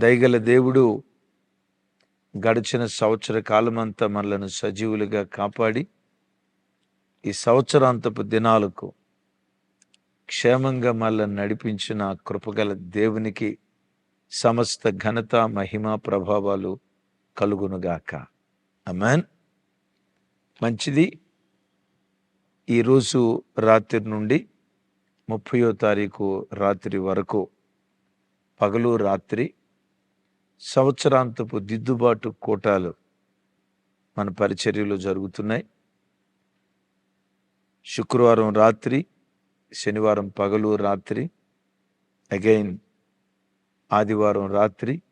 దయగల దేవుడు గడిచిన సంవత్సర కాలమంతా మనలను సజీవులుగా కాపాడి ఈ సంవత్సరాంతపు దినాలకు క్షేమంగా మనల్ని నడిపించిన కృపగల దేవునికి సమస్త ఘనత మహిమ ప్రభావాలు కలుగునుగాక. అమెన్ మంచిది. ఈరోజు రాత్రి నుండి ముప్పయో తారీఖు రాత్రి వరకు పగలు రాత్రి సంవత్సరాంతపు దిద్దుబాటు కోటాలు మన పరిచర్యలో జరుగుతున్నాయి. శుక్రవారం రాత్రి శనివారం పగలు రాత్రి అగైన్ ఆదివారం రాత్రి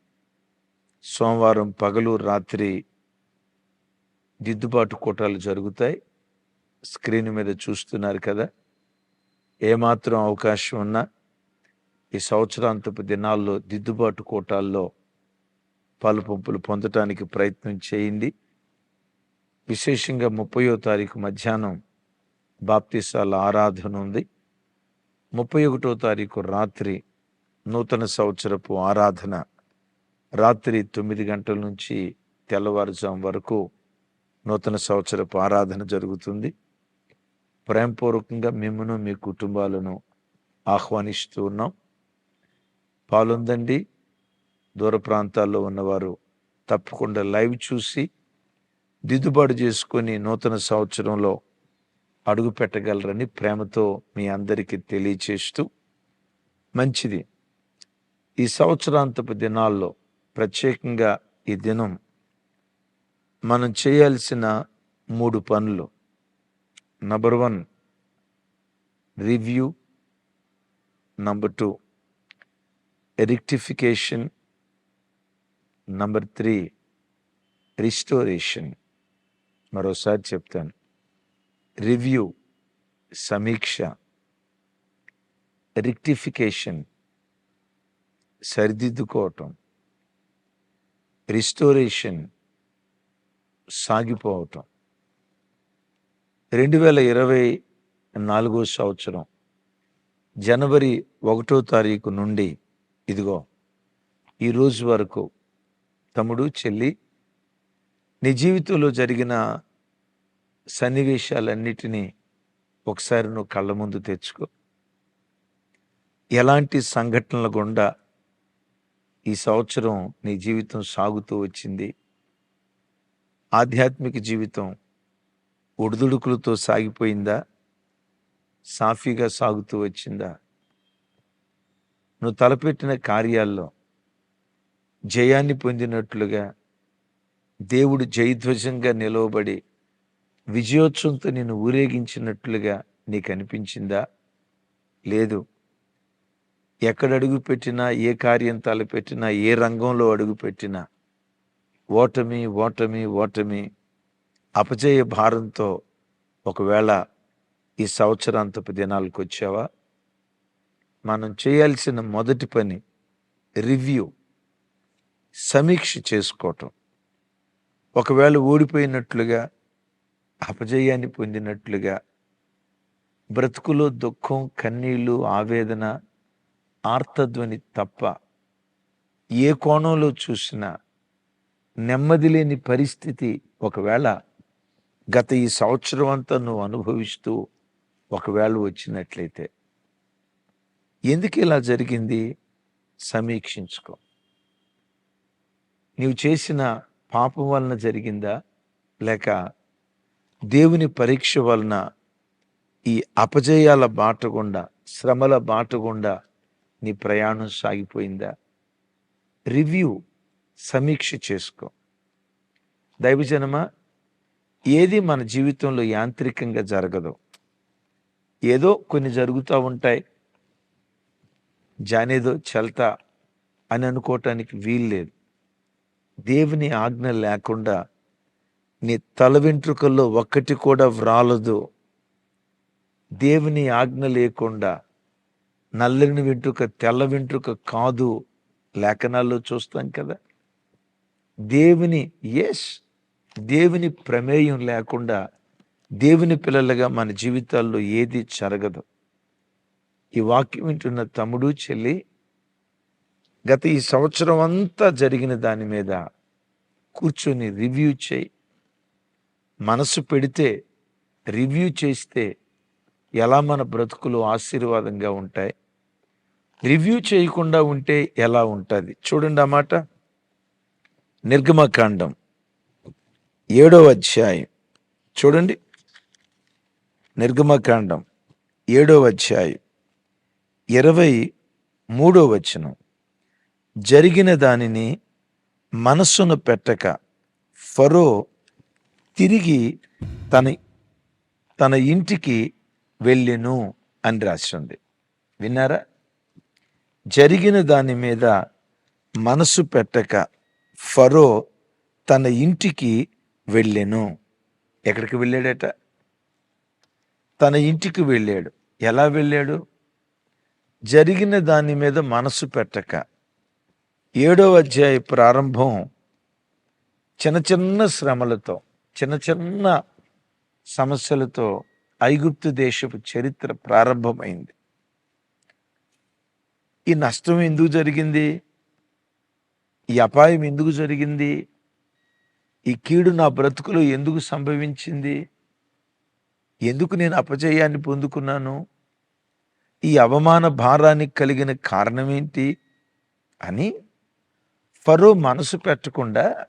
సోమవారం పగలు రాత్రి దిద్దుబాటు కోటాలు జరుగుతాయి. స్క్రీన్ మీద చూస్తున్నారు కదా ఏమాత్రం అవకాశం ఉన్నా ఈ సంవత్సరాంతపు దినాల్లో దిద్దుబాటు కోటాల్లో పాలు పంపులు పొందటానికి ప్రయత్నం చేయండి. విశేషంగా ముప్పయో తారీఖు మధ్యాహ్నం బాప్తిసాల ఆరాధన ఉంది. ముప్పై ఒకటో తారీఖు రాత్రి నూతన సంవత్సరపు ఆరాధన. రాత్రి తొమ్మిది గంటల నుంచి తెల్లవారుజాము వరకు నూతన సంవత్సరపు ఆరాధన జరుగుతుంది. ప్రేమపూర్వకంగా మిమ్మను మీ కుటుంబాలను ఆహ్వానిస్తూ ఉన్నాం. పాలుందండి. దూర ప్రాంతాల్లో ఉన్నవారు తప్పకుండా లైవ్ చూసి దిద్దుబాటు చేసుకొని నూతన సంవత్సరంలో అడుగు పెట్టగలరని ప్రేమతో మీ అందరికీ తెలియచేస్తూ మంచిది. ఈ సంవత్సరాంతపు దినాల్లో ప్రత్యేకంగా ఈ దినం మనం చేయాల్సిన మూడు పనులు. Number one review number two rectification number three restoration మరోసారి చెప్తాను. రివ్యూ సమీక్ష రిక్టిఫికేషన్ సరిదిద్దుకోవటం రిస్టోరేషన్ సాగిపోవటం. రెండు వేల ఇరవై నాలుగో సంవత్సరం జనవరి ఒకటో తారీఖు నుండి ఇదిగో ఈ రోజు వరకు తమ్ముడు చెల్లి నీ జీవితంలో జరిగిన సన్నివేశాలన్నిటినీ ఒకసారి నువ్వు కళ్ళ ముందు తెచ్చుకో. ఎలాంటి సంఘటనల గుండా ఈ సంవత్సరం నీ జీవితం సాగుతూ వచ్చింది? ఆధ్యాత్మిక జీవితం ఒడిదుడుకులతో సాగిపోయిందా? సాఫీగా సాగుతూ వచ్చిందా? నువ్వు తలపెట్టిన కార్యాల్లో జయాన్ని పొందినట్లుగా దేవుడు జయధ్వజంగా నిలవబడి విజయోత్సవంతో నిన్ను ఊరేగించినట్లుగా నీకు అనిపించిందా? లేదు. ఎక్కడ అడుగు పెట్టినా ఏ కార్యం తలపెట్టినా ఏ రంగంలో అడుగు పెట్టినా ఓటమి ఓటమి ఓటమి అపజయ భారంతో ఒకవేళ ఈ సంవత్సరాంతపు దినాలకు వచ్చావా? మనం చేయాల్సిన మొదటి పని రివ్యూ. సమీక్ష చేసుకోవటం. ఒకవేళ ఓడిపోయినట్లుగా అపజయాన్ని పొందినట్లుగా బ్రతుకులో దుఃఖం కన్నీళ్ళు ఆవేదన ఆర్తధ్వని తప్ప ఏ కోణంలో చూసినా నెమ్మది లేని పరిస్థితి ఒకవేళ గత ఈ సంవత్సరం అంతా నువ్వు అనుభవిస్తూ ఒకవేళ వచ్చినట్లయితే. ఎందుకు ఇలా జరిగింది? సమీక్షించుకో. నీవు చేసిన పాపం వలన జరిగిందా? లేక దేవుని పరీక్ష వలన ఈ అపజయాల బాట గుండా శ్రమల బాట గుండా నీ ప్రయాణం సాగిపోయిందా? రివ్యూ సమీక్ష చేసుకో. దైవజనమా ఏది మన జీవితంలో యాంత్రికంగా జరగదు. ఏదో కొన్ని జరుగుతూ ఉంటాయి. జానేదో చల్తా అని అనుకోవటానికి వీల్లేదు. దేవుని ఆజ్ఞ లేకుండా నీ తల వెంట్రుకల్లో ఒక్కటి కూడా వ్రాలదు. దేవుని ఆజ్ఞ లేకుండా నల్లని వెంట్రుక తెల్ల వెంట్రుక కాదు లేఖనాల్లో చూస్తాం కదా. దేవుని ఎస్ దేవుని ప్రమేయం లేకుండా దేవుని పిల్లలుగా మన జీవితాల్లో ఏది జరగదు. ఈ వాక్యం వింటున్న తమ్ముడు చెల్లి గత ఈ సంవత్సరం అంతా జరిగిన దాని మీద కూర్చొని రివ్యూ చేయి. మనసు పెడితే రివ్యూ చేస్తే ఎలా మన బ్రతుకులు ఆశీర్వాదంగా ఉంటాయి? రివ్యూ చేయకుండా ఉంటే ఎలా ఉంటుంది? చూడండి ఆ మాట. నిర్గమకాండం ఏడో అధ్యాయం. చూడండి. నిర్గమకాండం ఏడో అధ్యాయం. ఇరవై మూడో వచనం. జరిగిన దానిని మనస్సును పెట్టక ఫరో తిరిగి తన తన ఇంటికి వెళ్ళెను అని రాసింది విన్నారా? జరిగిన దాని మీద మనసు పెట్టక ఫరో తన ఇంటికి వెళ్ళెను. ఎక్కడికి వెళ్ళాడట? తన ఇంటికి వెళ్ళాడు. ఎలా వెళ్ళాడు? జరిగిన దాని మీద మనసు పెట్టక ఏడో అధ్యాయ ప్రారంభం చిన్న చిన్న శ్రమలతో చిన్న చిన్న సమస్యలతో ఐగుప్తు దేశపు చరిత్ర ప్రారంభమైంది. ఈ నష్టం ఎందుకు జరిగింది? ఈ అపాయం ఎందుకు జరిగింది? ఈ కీడు నా బ్రతుకులో ఎందుకు సంభవించింది? ఎందుకు నేను అపజయాన్ని పొందుకున్నాను? ఈ అవమాన భారానికి కలిగిన కారణం ఏంటి అని ఫరో మనసు పెట్టకుండా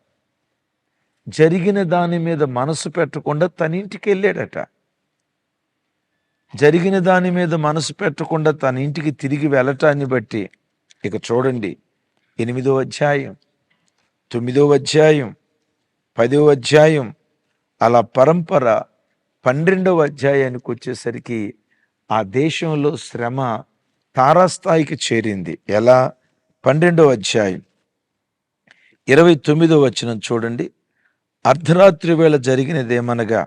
జరిగిన దాని మీద మనసు పెట్టకుండా తన ఇంటికి వెళ్ళాడట. జరిగిన దాని మీద మనసు పెట్టకుండా తన ఇంటికి తిరిగి వెళ్ళటాన్ని బట్టి ఇక చూడండి ఎనిమిదో అధ్యాయం తొమ్మిదో అధ్యాయం పదో అధ్యాయం అలా పరంపర పన్నెండవ అధ్యాయానికి వచ్చేసరికి ఆ దేశంలో శ్రమ తారాస్థాయికి చేరింది. ఎలా? పన్నెండవ అధ్యాయం. ఇరవై తొమ్మిదో వచనం చూడండి. అర్ధరాత్రి వేళ జరిగినదేమనగా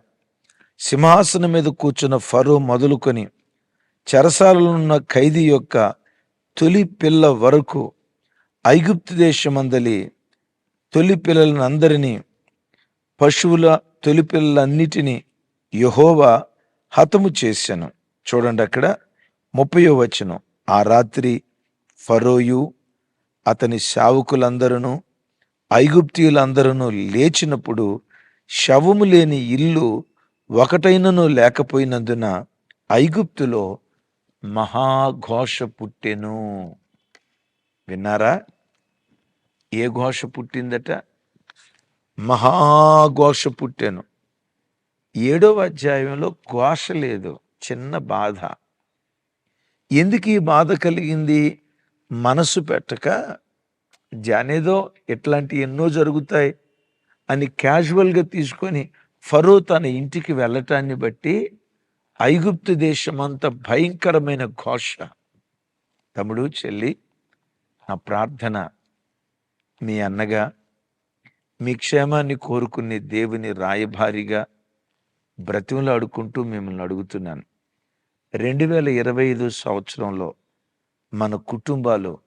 సింహాసనం మీద కూర్చున్న ఫరో మొదలుకొని చెరసాలలో ఉన్న ఖైదీ యొక్క తొలి పిల్ల వరకు ఐగుప్తు దేశమందలి తొలి పిల్లలను అందరినీ పశువుల తొలి పిల్లలన్నిటినీ యహోవా హతము చేశాను. చూడండి అక్కడ ముప్పయో వచనం. ఆ రాత్రి ఫరోయు అతని శావుకులందరూ ఐగుప్తీయులందరూ లేచినప్పుడు శవము లేని ఇల్లు ఒకటైనను లేకపోయినందున ఐగుప్తులో మహాఘోష పుట్టెను. విన్నారా? ఏ ఘోష పుట్టిందట? మహాఘోష పుట్టెను. ఏడవ అధ్యాయంలో ఘోష లేదు చిన్న బాధ. ఎందుకు ఈ బాధ కలిగింది? మనసు పెట్టక జానేదో ఇట్లాంటి ఎన్నో జరుగుతాయి అని క్యాజువల్గా తీసుకొని ఫరో తన ఇంటికి వెళ్ళటాన్ని బట్టి ఐగుప్తు దేశం అంత భయంకరమైన ఘోష. తమ్ముడు చెల్లి నా ప్రార్థన మీ అన్నగా మీ క్షేమాన్ని కోరుకునే దేవుని రాయభారిగా బ్రతిమలాడుకుంటూ మిమ్మల్ని అడుగుతున్నాను. రెండు వేల ఇరవై ఐదు సంవత్సరంలో మన కుటుంబాలు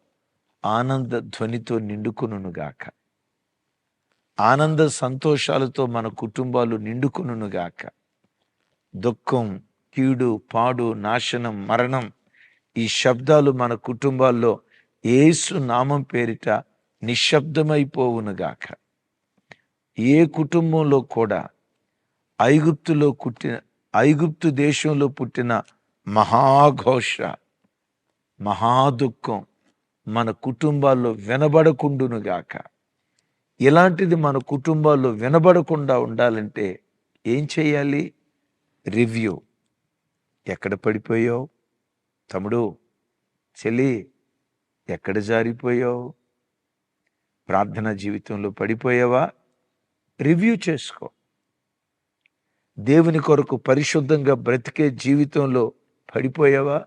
ఆనంద ధ్వనితో నిండుకునుగాక ఆనంద సంతోషాలతో మన కుటుంబాలు నిండుకునుగాక దుఃఖం కీడు పాడు నాశనం మరణం ఈ శబ్దాలు మన కుటుంబాల్లో ఏసు నామం పేరిట నిశ్శబ్దమైపోవునుగాక ఏ కుటుంబంలో కూడా ఐగుప్తులో పుట్టిన ఐగుప్తు దేశంలో పుట్టిన మహాఘోష మహాదుఖం మన కుటుంబాల్లో వినబడకుండునుగాక. ఇలాంటిది మన కుటుంబాల్లో వినబడకుండా ఉండాలంటే ఏం చేయాలి? రివ్యూ. ఎక్కడ పడిపోయావు? తమ్ముడు చెల్లి ఎక్కడ జారిపోయావు? ప్రార్థనా జీవితంలో పడిపోయావా? రివ్యూ చేసుకో. దేవుని కొరకు పరిశుద్ధంగా బ్రతికే జీవితంలో పడిపోయావా?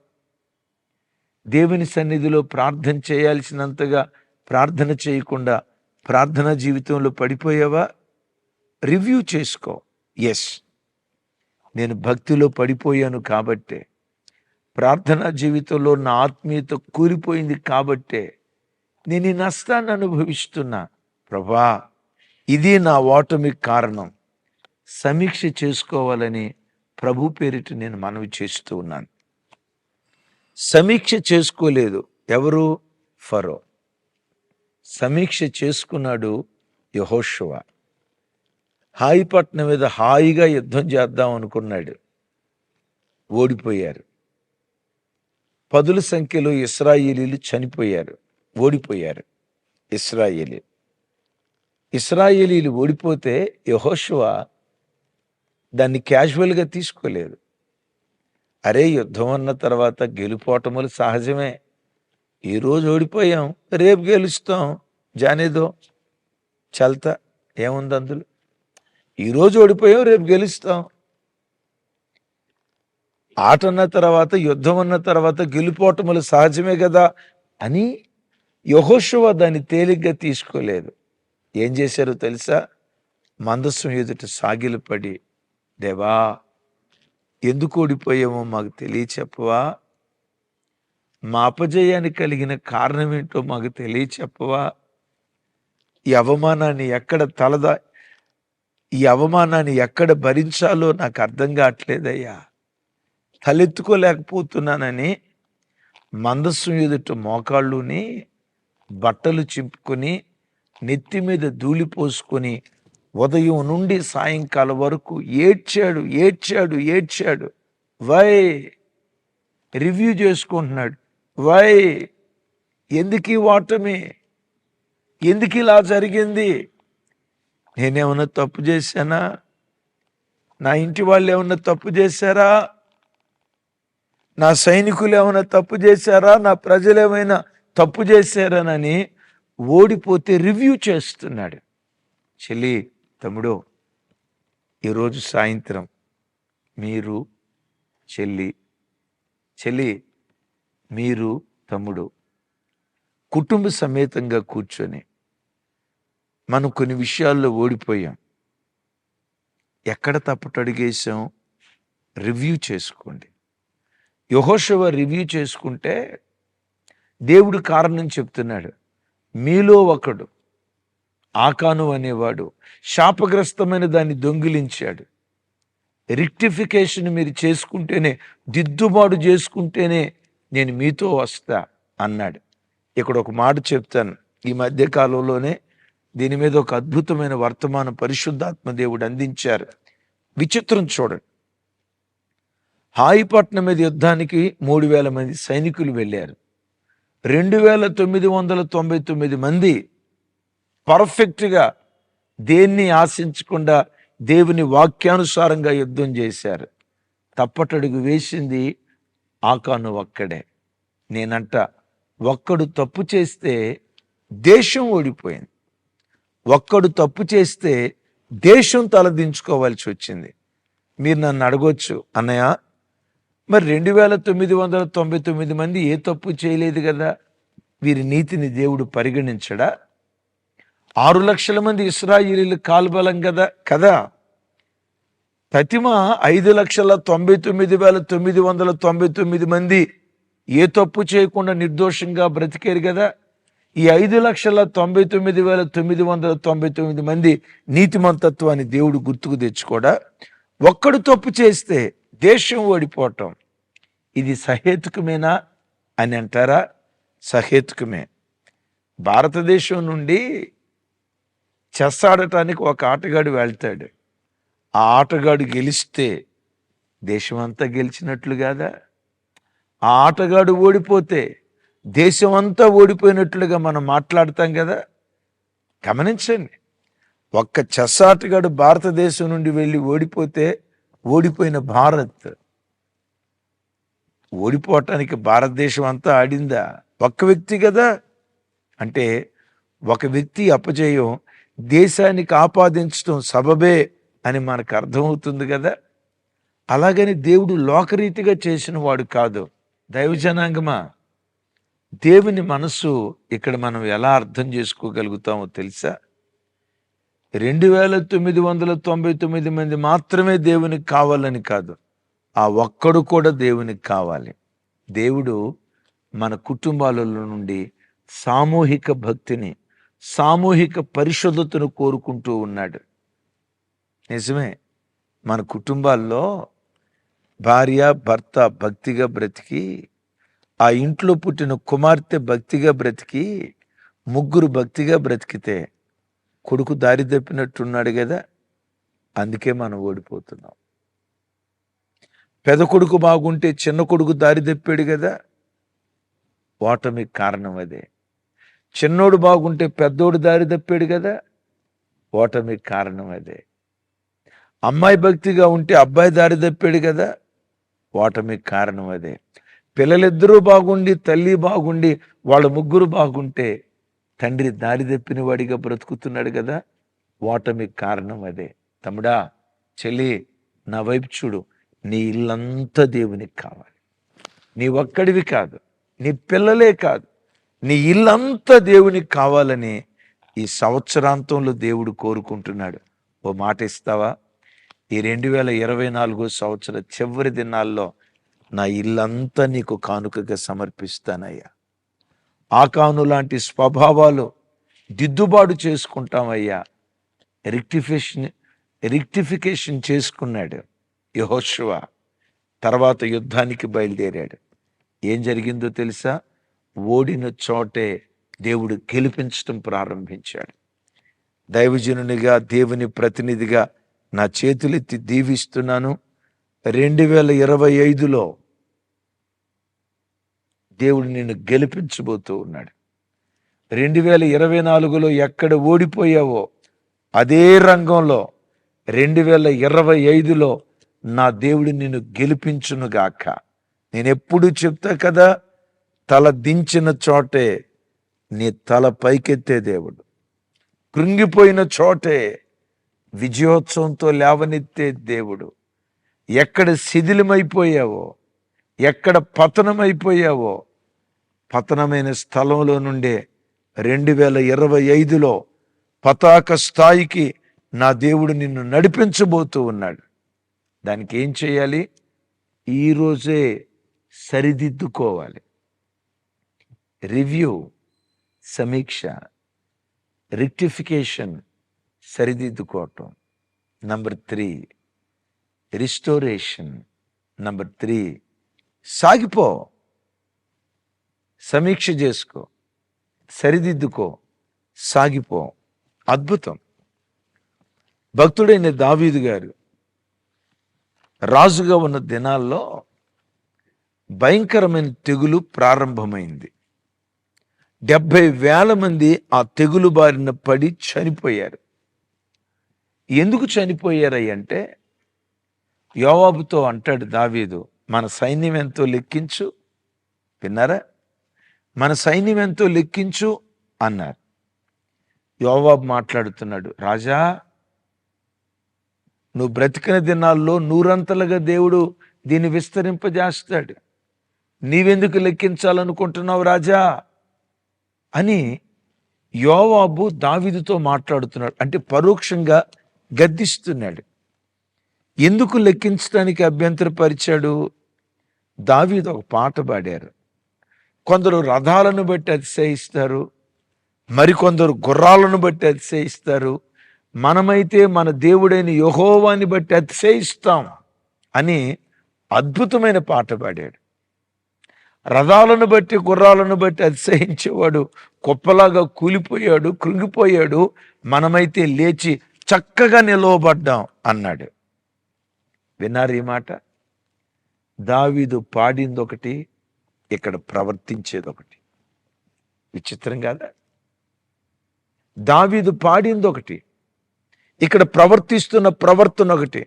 దేవుని సన్నిధిలో ప్రార్థన చేయాల్సినంతగా ప్రార్థన చేయకుండా ప్రార్థన జీవితంలో పడిపోయావా? రివ్యూ చేసుకో. ఎస్ నేను భక్తిలో పడిపోయాను కాబట్టే ప్రార్థనా జీవితంలో నా ఆత్మీయత కూలిపోయింది కాబట్టే నేను ఈ నష్టాన్ని అనుభవిస్తున్నా. ప్రభా ఇది నా ఓటమి కారణం. సమీక్ష చేసుకోవాలని ప్రభు పేరిట నేను మనవి చేస్తూ ఉన్నాను. సమీక్ష చేసుకోలేదు. ఎవరు? ఫరో. సమీక్ష చేసుకున్నాడు యహోషువ. హాయిపట్నం మీద హాయిగా యుద్ధం చేద్దాం అనుకున్నాడు. ఓడిపోయారు. పదుల సంఖ్యలో ఇస్రాయేలీలు చనిపోయారు. ఓడిపోయారు. ఇస్రాయేలీ. ఇస్రాయేలీలు ఓడిపోతే యహోషువ దాన్ని క్యాజువల్గా తీసుకోలేదు. అరే యుద్ధం అన్న తర్వాత గెలుపోటములు సహజమే. ఈరోజు ఓడిపోయాం రేపు గెలుస్తాం. జానేదో చల్త ఏముంది అందులో? ఈరోజు ఓడిపోయాం రేపు గెలుస్తాం. ఆట అన్న తర్వాత యుద్ధం అన్న తర్వాత గెలుపోటములు సహజమే కదా అని యహోశువ దాన్ని తేలిగ్గా తీసుకోలేదు. ఏం చేశారో తెలుసా? మందస్సు ఎదుట సాగిలపడి దేవా ఎందుకు ఓడిపోయామో మాకు తెలియచెప్పవా? మా అపజయానికి కలిగిన కారణం ఏంటో మాకు తెలియచెప్పవా? ఈ అవమానాన్ని ఎక్కడ తలదా ఈ అవమానాన్ని ఎక్కడ భరించాలో నాకు అర్థం కావట్లేదయ్యా. తలెత్తుకోలేకపోతున్నానని మందస్సు ఎదుట మోకాళ్ళుని బట్టలు చింపుకొని నెత్తి మీద ధూళి పోసుకొని ఉదయం నుండి సాయంకాలం వరకు ఏడ్చాడు ఏడ్చాడు ఏడ్చాడు. వై? రివ్యూ చేసుకుంటున్నాడు. వై? ఎందుకు ఈ ఓటమి ఎందుకు ఇలా జరిగింది? నేనేమన్నా తప్పు చేశానా? నా ఇంటి వాళ్ళు ఏమన్నా తప్పు చేశారా? నా సైనికులు ఏమైనా తప్పు చేశారా? నా ప్రజలు ఏమైనా తప్పు చేశారనని ఓడిపోతే రివ్యూ చేస్తున్నాడు. చెల్లి తమ్ముడు ఈరోజు సాయంత్రం మీరు చెల్లి చెల్లి మీరు తమ్ముడు కుటుంబ సమేతంగా కూర్చొని మనం కొన్ని విషయాల్లో ఓడిపోయాం. ఎక్కడ తప్పట అడిగేసాం రివ్యూ చేసుకోండి. యహోశవ రివ్యూ చేసుకుంటే దేవుడు కారణం చెప్తున్నాడు. మీలో ఒకడు ఆకాను అనేవాడు శాపగ్రస్తమైన దాన్ని దొంగిలించాడు. రిక్టిఫికేషన్ మీరు చేసుకుంటేనే దిద్దుబాటు చేసుకుంటేనే నేను మీతో వస్తా అన్నాడు. ఇక్కడ ఒక మాట చెప్తాను. ఈ మధ్య కాలంలోనే దీని మీద ఒక అద్భుతమైన వర్తమానం పరిశుద్ధాత్మ దేవుడు అందించారు. విచిత్రం చూడండి. హాయిపట్నం మీద యుద్ధానికి మూడు వేల మంది సైనికులు వెళ్ళారు. రెండు వేల తొమ్మిది వందల తొంభై తొమ్మిది మంది పర్ఫెక్ట్గా దేన్ని ఆశించకుండా దేవుని వాక్యానుసారంగా యుద్ధం చేశారు. తప్పటడుగు వేసింది ఆకాను ఒక్కడే. నేనంట ఒక్కడు తప్పు చేస్తే దేశం ఓడిపోయింది. ఒక్కడు తప్పు చేస్తే దేశం తలదించుకోవాల్సి వచ్చింది. మీరు నన్ను అడగొచ్చు అన్నయ్య మరి రెండు వేల తొమ్మిది వందల తొంభై తొమ్మిది మంది ఏ తప్పు చేయలేదు కదా? వీరి నీతిని దేవుడు పరిగణించడా? ఆరు లక్షల మంది ఇస్రాయిలీలు కాల్బలం కదా కదా? ప్రతిమ ఐదు లక్షల తొంభై తొమ్మిది వేల తొమ్మిది వందల తొంభై తొమ్మిది మంది ఏ తప్పు చేయకుండా నిర్దోషంగా బ్రతికేరు కదా ఈ ఐదు లక్షల తొంభై తొమ్మిది వేల తొమ్మిది వందల తొంభై తొమ్మిది మంది నీతిమంతత్వాన్ని దేవుడు గుర్తుకు తెచ్చుకోడా? ఒక్కడు తప్పు చేస్తే దేశం ఓడిపోవటం ఇది సహేతుకమేనా అని అంటారా? సహేతుకమే. భారతదేశం నుండి చెస్ ఆడటానికి ఒక ఆటగాడు వెళ్తాడు. ఆ ఆటగాడు గెలిస్తే దేశమంతా గెలిచినట్లు కాదా? ఆ ఆటగాడు ఓడిపోతే దేశం అంతా ఓడిపోయినట్లుగా మనం మాట్లాడతాం కదా? గమనించండి. ఒక్క చెస్ ఆటగాడు భారతదేశం నుండి వెళ్ళి ఓడిపోతే ఓడిపోయిన భారత్. ఓడిపోవటానికి భారతదేశం అంతా ఆడిందా? ఒక్క వ్యక్తి కదా? అంటే ఒక వ్యక్తి అపజయం దేశానికి ఆపాదించడం సబబే అని మనకు అర్థమవుతుంది కదా? అలాగని దేవుడు లోకరీతిగా చేసిన వాడు కాదు. దైవజనాంగమా? దేవుని మనసు ఇక్కడ మనం ఎలా అర్థం చేసుకోగలుగుతామో తెలుసా? రెండు వేల తొమ్మిది వందల తొంభై తొమ్మిది మంది మాత్రమే దేవునికి కావాలని కాదు. ఆ ఒక్కడు కూడా దేవునికి కావాలి. దేవుడు మన కుటుంబాలలో నుండి సామూహిక భక్తిని సామూహిక పరిశుద్ధతను కోరుకుంటూ ఉన్నాడు. నిజమే మన కుటుంబాల్లో భార్య భర్త భక్తిగా బ్రతికి ఆ ఇంట్లో పుట్టిన కుమార్తె భక్తిగా బ్రతికి ముగ్గురు భక్తిగా బ్రతికితే కొడుకు దారి తప్పినట్టున్నాడు కదా అందుకే మనం ఓడిపోతున్నాం. పెద్ద కొడుకు బాగుంటే చిన్న కొడుకు దారి తప్పాడు కదా ఓటమికి కారణం అదే. చిన్నోడు బాగుంటే పెద్దోడు దారి తప్పాడు కదా. ఓటమికి కారణం అదే. అమ్మాయి భక్తిగా ఉంటే అబ్బాయి దారి తప్పాడు కదా. ఓటమికి కారణం అదే. పిల్లలిద్దరూ బాగుండి తల్లి బాగుండి వాళ్ళ ముగ్గురు బాగుంటే తండ్రి దారి తప్పిన వాడిగా బ్రతుకుతున్నాడు కదా. ఓటమికి కారణం అదే. తమ్ముడా చెల్లి నా వైపు చూడు. నీ ఇల్లంతా దేవునికి కావాలి. నీ ఒక్కడివి కాదు. నీ పిల్లలే కాదు. నీ ఇల్లంతా దేవునికి కావాలని ఈ సంవత్సరాంతంలో దేవుడు కోరుకుంటున్నాడు. ఓ మాట ఇస్తావా? ఈ రెండు వేల ఇరవై నాలుగో సంవత్సర చివరి దినాల్లో నా ఇల్లంతా నీకు కానుకగా సమర్పిస్తానయ్యా. ఆకాను లాంటి స్వభావాలు దిద్దుబాటు చేసుకుంటామయ్యా. రెక్టిఫికేషన్ రిక్టిఫికేషన్ చేసుకున్నాడు యహోశివ తర్వాత యుద్ధానికి బయలుదేరాడు. ఏం జరిగిందో తెలుసా? ఓడిన చోటే దేవుడు గెలిపించడం ప్రారంభించాడు. దైవజనునిగా దేవుని ప్రతినిధిగా నా చేతులెత్తి దీవిస్తున్నాను. రెండు వేల ఇరవై ఐదులో దేవుడు నిన్ను గెలిపించబోతూ ఉన్నాడు. రెండు వేల ఇరవై నాలుగులో ఎక్కడ ఓడిపోయావో అదే రంగంలో రెండు వేల ఇరవై ఐదులో నా దేవుడు నిన్ను గెలిపించునుగాక. నేను ఎప్పుడు చెప్తా కదా తల దించిన చోటే నీ తల పైకెత్తే దేవుడు. కృంగిపోయిన చోటే విజయోత్సవంతో లేవనెత్తే దేవుడు. ఎక్కడ శిథిలమైపోయావో ఎక్కడ పతనమైపోయావో పతనమైన స్థలంలో నుండే రెండు వేల ఇరవై ఐదులో పతాక స్థాయికి నా దేవుడు నిన్ను నడిపించబోతూ ఉన్నాడు. దానికి ఏం చేయాలి? ఈరోజే సరిదిద్దుకోవాలి. రివ్యూ సమీక్ష rectification సరిదిద్దుకోవటం. Number three restoration number three సాగిపో. సమీక్ష చేసుకో. సరిదిద్దుకో. సాగిపో. అద్భుతం. భక్తుడైన దావీదు గారు రాజుగా ఉన్న దినాల్లో భయంకరమైన తెగులు ప్రారంభమైంది. డెబ్భై వేల మంది ఆ తెగులు బారిన పడి చనిపోయారు. ఎందుకు చనిపోయారయ్యంటే యోవాబుతో అంటాడు దావీదు మన సైన్యం ఎంతో లెక్కించు విన్నారా? మన సైన్యం ఎంతో లెక్కించు అన్నారు. యోవాబు మాట్లాడుతున్నాడు రాజా నువ్వు బ్రతికిన దినాల్లో నూరంతలుగా దేవుడు దీన్ని విస్తరింపజేస్తాడు. నీవెందుకు లెక్కించాలనుకుంటున్నావు రాజా? అని యోవాబు దావీదుతో మాట్లాడుతున్నాడు. అంటే పరోక్షంగా గద్దిస్తున్నాడు. ఎందుకు లెక్కించడానికి అభ్యంతరపరిచాడు? దావీదు ఒక పాట పాడారు. కొందరు రథాలను బట్టి అతిశయిస్తారు. మరికొందరు గుర్రాలను బట్టి అతిశయిస్తారు. మనమైతే మన దేవుడైన యహోవాని బట్టి అతిశయిస్తాం అని అద్భుతమైన పాట పాడాడు. రథాలను బట్టి గుర్రాలను బట్టి అతిశయించేవాడు కుప్పలాగా కూలిపోయాడు కృంగిపోయాడు. మనమైతే లేచి చక్కగా నిలవబడ్డాం అన్నాడు. విన్నారు ఈ మాట? దావీదు పాడింది ఒకటి ఇక్కడ ప్రవర్తించేది ఒకటి విచిత్రం కాదా? దావీదు పాడింది ఒకటి ఇక్కడ ప్రవర్తిస్తున్న ప్రవర్తన ఒకటి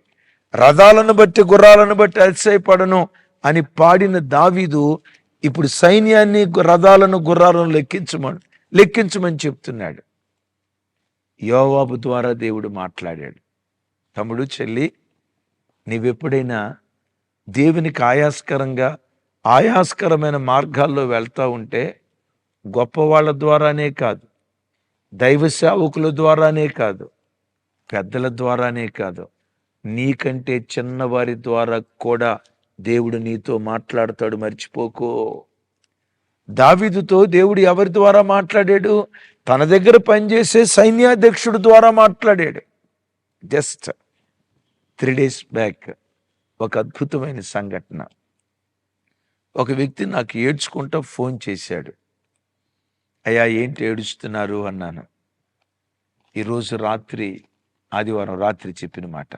రథాలను బట్టి గుర్రాలను బట్టి అతిశయపడను అని పాడిన దావీదు ఇప్పుడు సైన్యాన్ని రథాలను గుర్రాలను లెక్కించమని లెక్కించమని చెప్తున్నాడు. యోవాబు ద్వారా దేవుడు మాట్లాడాడు. తమ్ముడు చెల్లి నీవెప్పుడైనా దేవునికి ఆయాస్కరంగా ఆయాస్కరమైన మార్గాల్లో వెళ్తూ ఉంటే గొప్ప వాళ్ళ ద్వారానే కాదు దైవ సేవకుల ద్వారానే కాదు పెద్దల ద్వారానే కాదు నీకంటే చిన్నవారి ద్వారా కూడా దేవుడు నీతో మాట్లాడతాడు మర్చిపోకో. దావిదుతో దేవుడు ఎవరి ద్వారా మాట్లాడాడు? తన దగ్గర పనిచేసే సైన్యాధ్యక్షుడు ద్వారా మాట్లాడాడు. జస్ట్ త్రీ డేస్ బ్యాక్ ఒక అద్భుతమైన సంఘటన. ఒక వ్యక్తి నాకు ఏడ్చుకుంటా ఫోన్ చేశాడు. అయ్యా ఏంటి ఏడుస్తున్నారు? అన్నాను. ఈరోజు రాత్రి ఆదివారం రాత్రి చెప్పిన మాట.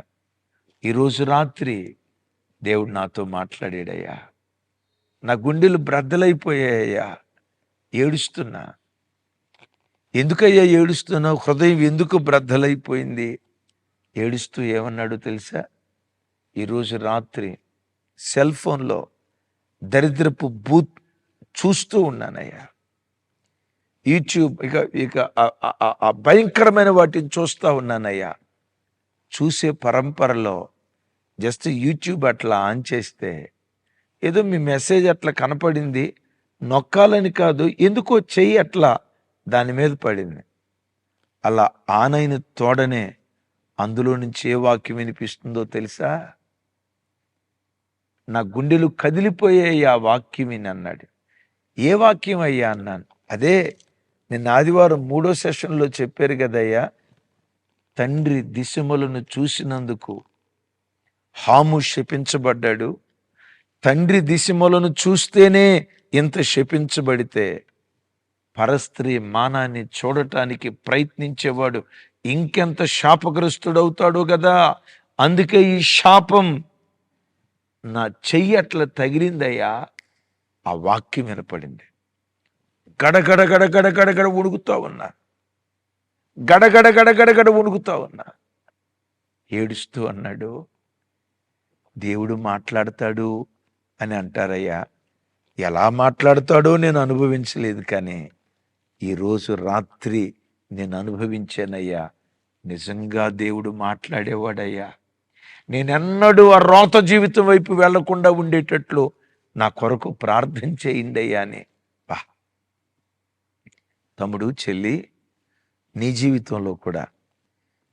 ఈరోజు రాత్రి దేవుడు నాతో మాట్లాడాడయ్యా. నా గుండెలు బ్రద్దలైపోయాయ్యా. ఏడుస్తున్నా. ఎందుకయ్యా ఏడుస్తున్నావు? హృదయం ఎందుకు బ్రద్దలైపోయింది? ఏడుస్తూ ఏమన్నాడు తెలుసా? ఈరోజు రాత్రి సెల్ ఫోన్లో దరిద్రపు బూత్ చూస్తూ ఉన్నానయ్యా. యూట్యూబ్ ఇక ఇక ఆ- భయంకరమైన వాటిని చూస్తూ ఉన్నానయ్యా. చూసే పరంపరలో జస్ట్ యూట్యూబ్ అట్లా ఆన్ చేస్తే ఏదో మీ మెసేజ్ అట్లా కనపడింది నొక్కాలని కాదు ఎందుకో చెయ్యి అట్లా దాని మీద పడింది. అలా ఆన్ అయిన తోడనే అందులో నుంచి ఏ వాక్యం వినిపిస్తుందో తెలుసా? నా గుండెలు కదిలిపోయాయి ఆ వాక్యం విని అన్నాడు. ఏ వాక్యం అయ్యా అన్నాను. అదే నిన్న ఆదివారం మూడో సెషన్లో చెప్పారు కదయ్యా తండ్రి దిశములను చూసినందుకు హాము శపించబడ్డాడు. తండ్రి దిశమలను చూస్తేనే ఇంత శపించబడితే పరస్త్రీ మానాన్ని చూడటానికి ప్రయత్నించేవాడు ఇంకెంత శాపగ్రస్తుడవుతాడు కదా అందుకే ఈ శాపం నా చెయ్యి అట్లా తగిలిందయ్యా. ఆ వాక్యం వినపడింది. గడగడ గడగడ గడగడ ఉడుకుతా ఉన్నా. గడగడ గడగడ గడ ఉడుకుతా ఉన్నా. ఏడుస్తూ అన్నాడు. దేవుడు మాట్లాడతాడు అని అంటారయ్యా. ఎలా మాట్లాడతాడో నేను అనుభవించలేదు కానీ ఈరోజు రాత్రి నేను అనుభవించానయ్యా. నిజంగా దేవుడు మాట్లాడేవాడయ్యా. నేనెన్నడూ ఆ రోత జీవితం వైపు వెళ్ళకుండా ఉండేటట్లు నా కొరకు ప్రార్థన చేయండి అయ్యా అని. బా. తమ్ముడు చెల్లి నీ జీవితంలో కూడా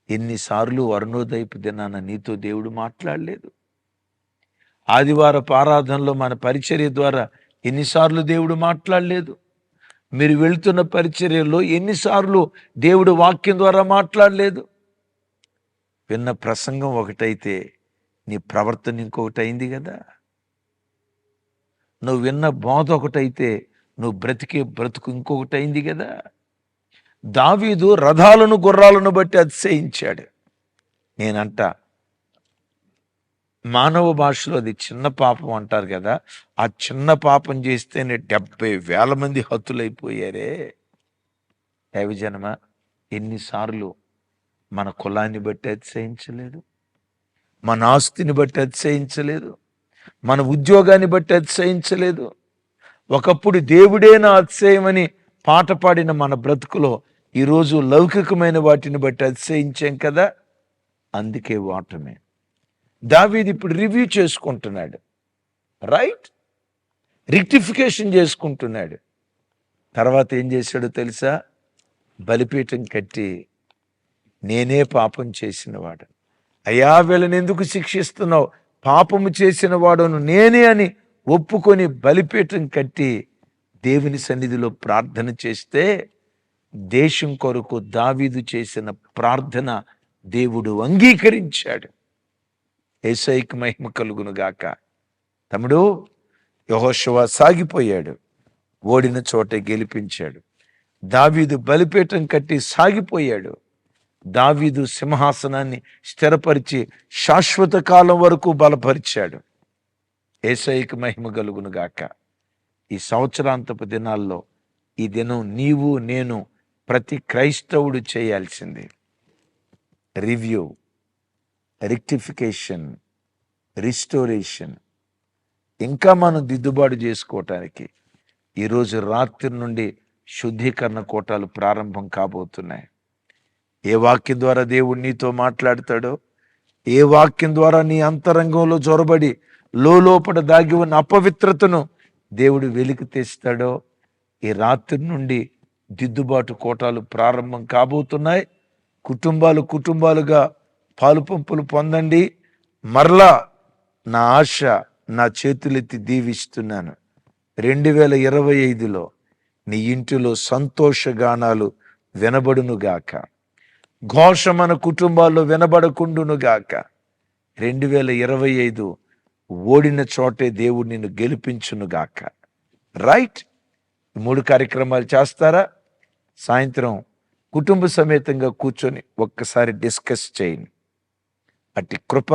ఎన్నిసార్లు అరుణోదయపు దినాన నీతో దేవుడు మాట్లాడలేదు. ఆదివారపు ఆరాధనలో మన పరిచర్య ద్వారా ఎన్నిసార్లు దేవుడు మాట్లాడలేదు? మీరు వెళ్తున్న పరిచర్యలో ఎన్నిసార్లు దేవుడు వాక్యం ద్వారా మాట్లాడలేదు? విన్న ప్రసంగం ఒకటైతే నీ ప్రవర్తన ఇంకొకటి అయింది కదా? నువ్వు విన్న బోధ ఒకటైతే నువ్వు బ్రతికే బ్రతుకు ఇంకొకటి అయింది కదా? దావీదు రథాలను గుర్రాలను బట్టి అతిశయించాడు. నేనంట మానవ భాషలో అది చిన్న పాపం అంటారు కదా ఆ చిన్న పాపం చేస్తేనే డెబ్బై వేల మంది హత్తులైపోయారే దైవజనమ ఎన్నిసార్లు మన కులాన్ని బట్టి అతిశయించలేదు మన ఆస్తిని బట్టి అతిశయించలేదు మన ఉద్యోగాన్ని బట్టి అతిశయించలేదు. ఒకప్పుడు దేవుడే నా అతిశయమని పాట పాడిన మన బ్రతుకులో ఈరోజు లౌకికమైన వాటిని బట్టి అతిశయించాం కదా అందుకే వాటమే దావీది ఇప్పుడు రివ్యూ చేసుకుంటున్నాడు. రైట్ రిక్టిఫికేషన్ చేసుకుంటున్నాడు. తర్వాత ఏం చేశాడో తెలుసా? బలిపీఠం కట్టి నేనే పాపం చేసినవాడు. అయ్యా వీళ్ళని ఎందుకు శిక్షిస్తున్నావు? పాపము చేసిన వాడును నేనే అని ఒప్పుకొని బలిపీఠం కట్టి దేవుని సన్నిధిలో ప్రార్థన చేస్తే దేశం కొరకు దావీదు చేసిన ప్రార్థన దేవుడు అంగీకరించాడు. ఏసైకి మహిమ కలుగునుగాక తమ్ముడు యహోశవ సాగిపోయాడు. ఓడిన చోట గెలిపించాడు. దావీదు బలిపీఠం కట్టి సాగిపోయాడు. దావీదు సింహాసనాన్ని స్థిరపరిచి శాశ్వత కాలం వరకు బలపరిచాడు. ఏసైకి మహిమ కలుగునుగాక ఈ సంవత్సరాంతపు దినాల్లో ఈ దినం నీవు నేను ప్రతి క్రైస్తవుడు చేయాల్సింది. రివ్యూ. రెక్టిఫికేషన్ రిస్టోరేషన్ ఇంకా మనం దిద్దుబాటు చేసుకోవటానికి ఈరోజు రాత్రి నుండి శుద్ధీకరణ కోటాలు ప్రారంభం కాబోతున్నాయి. ఏ వాక్యం ద్వారా దేవుడు నీతో మాట్లాడతాడో ఏ వాక్యం ద్వారా నీ అంతరంగంలో జొరబడి లోపల దాగి ఉన్న అపవిత్రతను దేవుడు వెలికి తెస్తాడో ఈ రాత్రి నుండి దిద్దుబాటు కోటాలు ప్రారంభం కాబోతున్నాయి. కుటుంబాలు కుటుంబాలుగా పాలు పంపులు పొందండి. మరలా నా ఆశ నా చేతులెత్తి దీవిస్తున్నాను. రెండు వేల ఇరవై ఐదులో నీ ఇంటిలో సంతోషగానాలు వినబడునుగాక ఘోష మన కుటుంబాల్లో వినబడకుండునుగాక రెండు వేల ఇరవై ఐదు ఓడిన చోటే దేవుడు నిన్ను గెలిపించునుగాక రైట్? మూడు కార్యక్రమాలు చేస్తారా? సాయంత్రం కుటుంబ సమేతంగా కూర్చొని ఒక్కసారి డిస్కస్ చేయండి. అట్టి కృప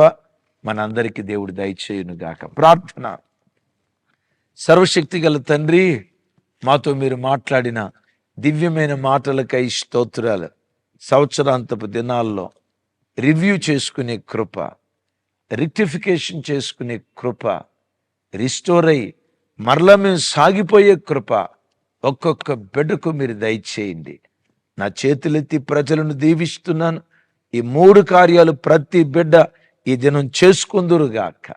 మనందరికీ దేవుడు దయచేయునుగాక. ప్రార్థన. సర్వశక్తి గల తండ్రి మాతో మీరు మాట్లాడిన దివ్యమైన మాటలకై స్తోత్రాలు. సంవత్సరాంతపు దినాల్లో రివ్యూ చేసుకునే కృప రిక్టిఫికేషన్ చేసుకునే కృప రిస్టోర్ అయి మరలా మేము సాగిపోయే కృప ఒక్కొక్క బిడ్డకు మీరు దయచేయండి. నా చేతులెత్తి ప్రజలను దీవిస్తున్నాను. ఈ మూడు కార్యాలు ప్రతి బిడ్డ ఈ దినం చేసుకుందురుగాక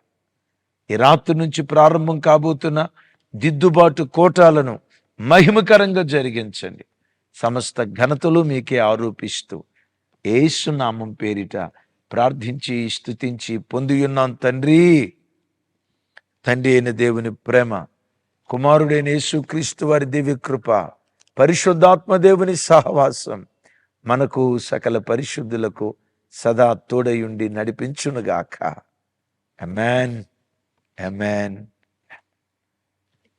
ఈ రాత్రి నుంచి ప్రారంభం కాబోతున్న దిద్దుబాటు కోటాలను మహిమకరంగా జరిగించండి. సమస్త ఘనతలు మీకే ఆరోపిస్తూ ఏసు నామం పేరిట ప్రార్థించి స్థుతించి పొంది ఉన్నాం తండ్రి. తండ్రి అయిన దేవుని ప్రేమ కుమారుడైన యేసుక్రీస్తు వారి దివ్య కృప పరిశుద్ధాత్మ దేవుని సహవాసం మనకు సకల పరిశుద్ధులకు సదా తోడయుండి నడిపించునుగాక. Amen amen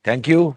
thank you